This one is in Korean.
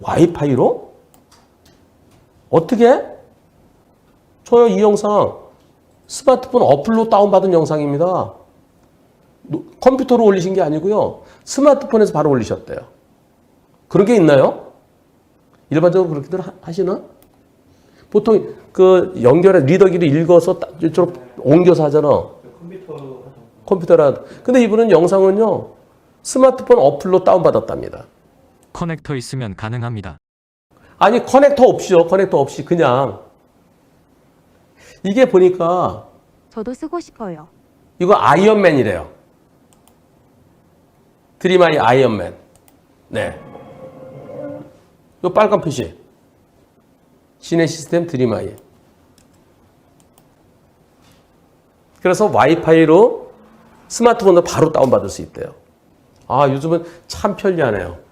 와이파이로? 어떻게? 저요 이 영상 스마트폰 어플로 다운받은 영상입니다. 노- 컴퓨터로 올리신 게 아니고요. 스마트폰에서 바로 올리셨대요. 그런 게 있나요? 일반적으로 그렇게들 하- 하시나? 보통 그 연결해 리더기를 읽어서 딱 이쪽으로 옮겨서 하잖아. 컴퓨터로. 컴퓨터라. 근데 이분은 영상은요. 스마트폰 어플로 다운받았답니다. 커넥터 있으면 가능합니다. 아니 커넥터 없이요. 커넥터 없이 그냥 이게 보니까 저도 쓰고 싶어요. 이거 아이언맨이래요. 드림아이 아이언맨. 네. 이 빨간 표시. 시내 시스템 드림아이. 그래서 와이파이로 스마트폰으로 바로 다운받을 수 있대요. 아, 요즘은 참 편리하네요.